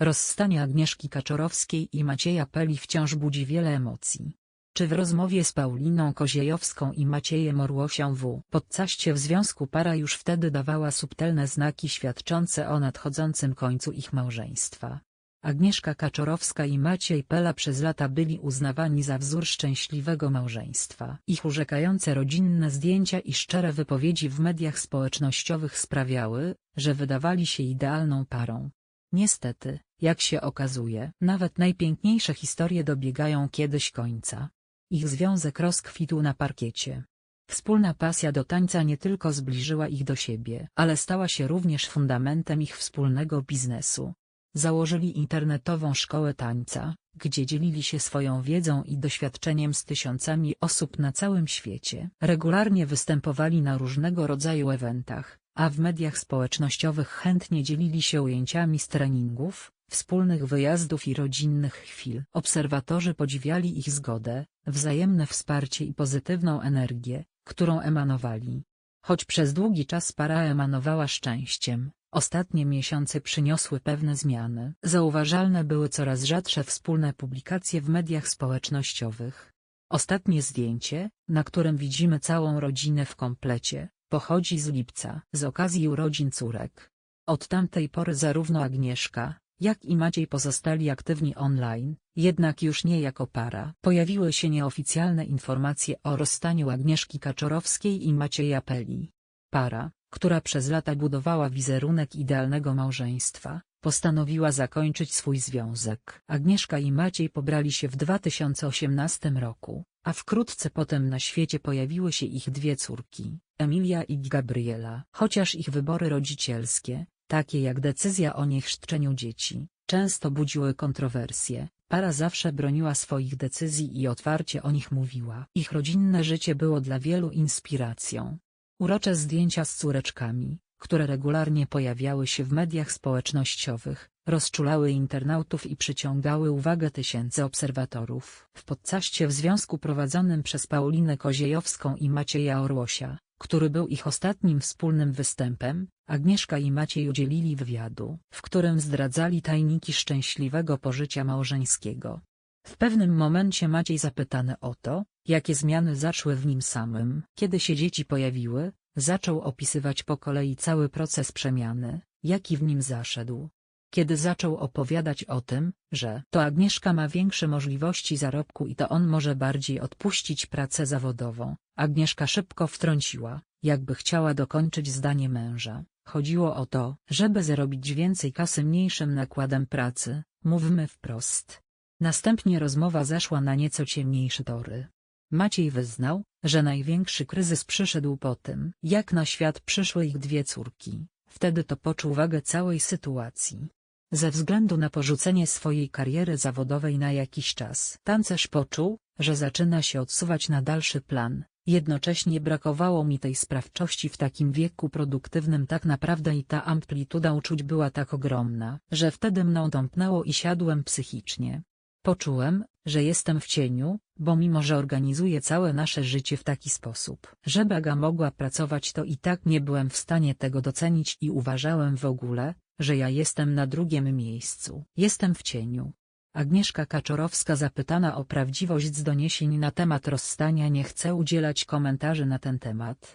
Rozstanie Agnieszki Kaczorowskiej i Macieja Peli wciąż budzi wiele emocji. Czy w rozmowie z Pauliną Koziejowską i Maciejem Orłosią w podcaście w związku para już wtedy dawała subtelne znaki świadczące o nadchodzącym końcu ich małżeństwa. Agnieszka Kaczorowska i Maciej Pela przez lata byli uznawani za wzór szczęśliwego małżeństwa. Ich urzekające rodzinne zdjęcia i szczere wypowiedzi w mediach społecznościowych sprawiały, że wydawali się idealną parą. Niestety, jak się okazuje, nawet najpiękniejsze historie dobiegają kiedyś końca. Ich związek rozkwitł na parkiecie. Wspólna pasja do tańca nie tylko zbliżyła ich do siebie, ale stała się również fundamentem ich wspólnego biznesu. Założyli internetową szkołę tańca, gdzie dzielili się swoją wiedzą i doświadczeniem z tysiącami osób na całym świecie. Regularnie występowali na różnego rodzaju eventach, a w mediach społecznościowych chętnie dzielili się ujęciami z treningów, wspólnych wyjazdów i rodzinnych chwil. Obserwatorzy podziwiali ich zgodę, wzajemne wsparcie i pozytywną energię, którą emanowali. Choć przez długi czas para emanowała szczęściem, ostatnie miesiące przyniosły pewne zmiany. Zauważalne były coraz rzadsze wspólne publikacje w mediach społecznościowych. Ostatnie zdjęcie, na którym widzimy całą rodzinę w komplecie, pochodzi z lipca, z okazji urodzin córek. Od tamtej pory zarówno Agnieszka, jak i Maciej pozostali aktywni online, jednak już nie jako para. Pojawiły się nieoficjalne informacje o rozstaniu Agnieszki Kaczorowskiej i Macieja Peli. Para, która przez lata budowała wizerunek idealnego małżeństwa, postanowiła zakończyć swój związek. Agnieszka i Maciej pobrali się w 2018 roku, a wkrótce potem na świecie pojawiły się ich dwie córki, Emilia i Gabriela. Chociaż ich wybory rodzicielskie, takie jak decyzja o niechrzczeniu dzieci, często budziły kontrowersje, para zawsze broniła swoich decyzji i otwarcie o nich mówiła. Ich rodzinne życie było dla wielu inspiracją. Urocze zdjęcia z córeczkami, które regularnie pojawiały się w mediach społecznościowych, rozczulały internautów i przyciągały uwagę tysięcy obserwatorów. W podcaście w związku prowadzonym przez Paulinę Koziejowską i Macieja Orłosia, który był ich ostatnim wspólnym występem, Agnieszka i Maciej udzielili wywiadu, w którym zdradzali tajniki szczęśliwego pożycia małżeńskiego. W pewnym momencie Maciej zapytany o to, jakie zmiany zaszły w nim samym. Kiedy się dzieci pojawiły, zaczął opisywać po kolei cały proces przemiany, jaki w nim zaszedł. Kiedy zaczął opowiadać o tym, że to Agnieszka ma większe możliwości zarobku i to on może bardziej odpuścić pracę zawodową, Agnieszka szybko wtrąciła, jakby chciała dokończyć zdanie męża. Chodziło o to, żeby zarobić więcej kasy mniejszym nakładem pracy, mówmy wprost. Następnie rozmowa zeszła na nieco ciemniejsze tory. Maciej wyznał, że największy kryzys przyszedł po tym, jak na świat przyszły ich dwie córki. Wtedy to poczuł wagę całej sytuacji. Ze względu na porzucenie swojej kariery zawodowej na jakiś czas, tancerz poczuł, że zaczyna się odsuwać na dalszy plan. Jednocześnie brakowało mi tej sprawczości w takim wieku produktywnym tak naprawdę i ta amplituda uczuć była tak ogromna, że wtedy mną tąpnęło i siadłem psychicznie. Poczułem, że jestem w cieniu, bo mimo że organizuję całe nasze życie w taki sposób, że Baga mogła pracować to i tak nie byłem w stanie tego docenić i uważałem w ogóle, że ja jestem na drugim miejscu. Jestem w cieniu. Agnieszka Kaczorowska zapytana o prawdziwość z doniesień na temat rozstania nie chce udzielać komentarzy na ten temat.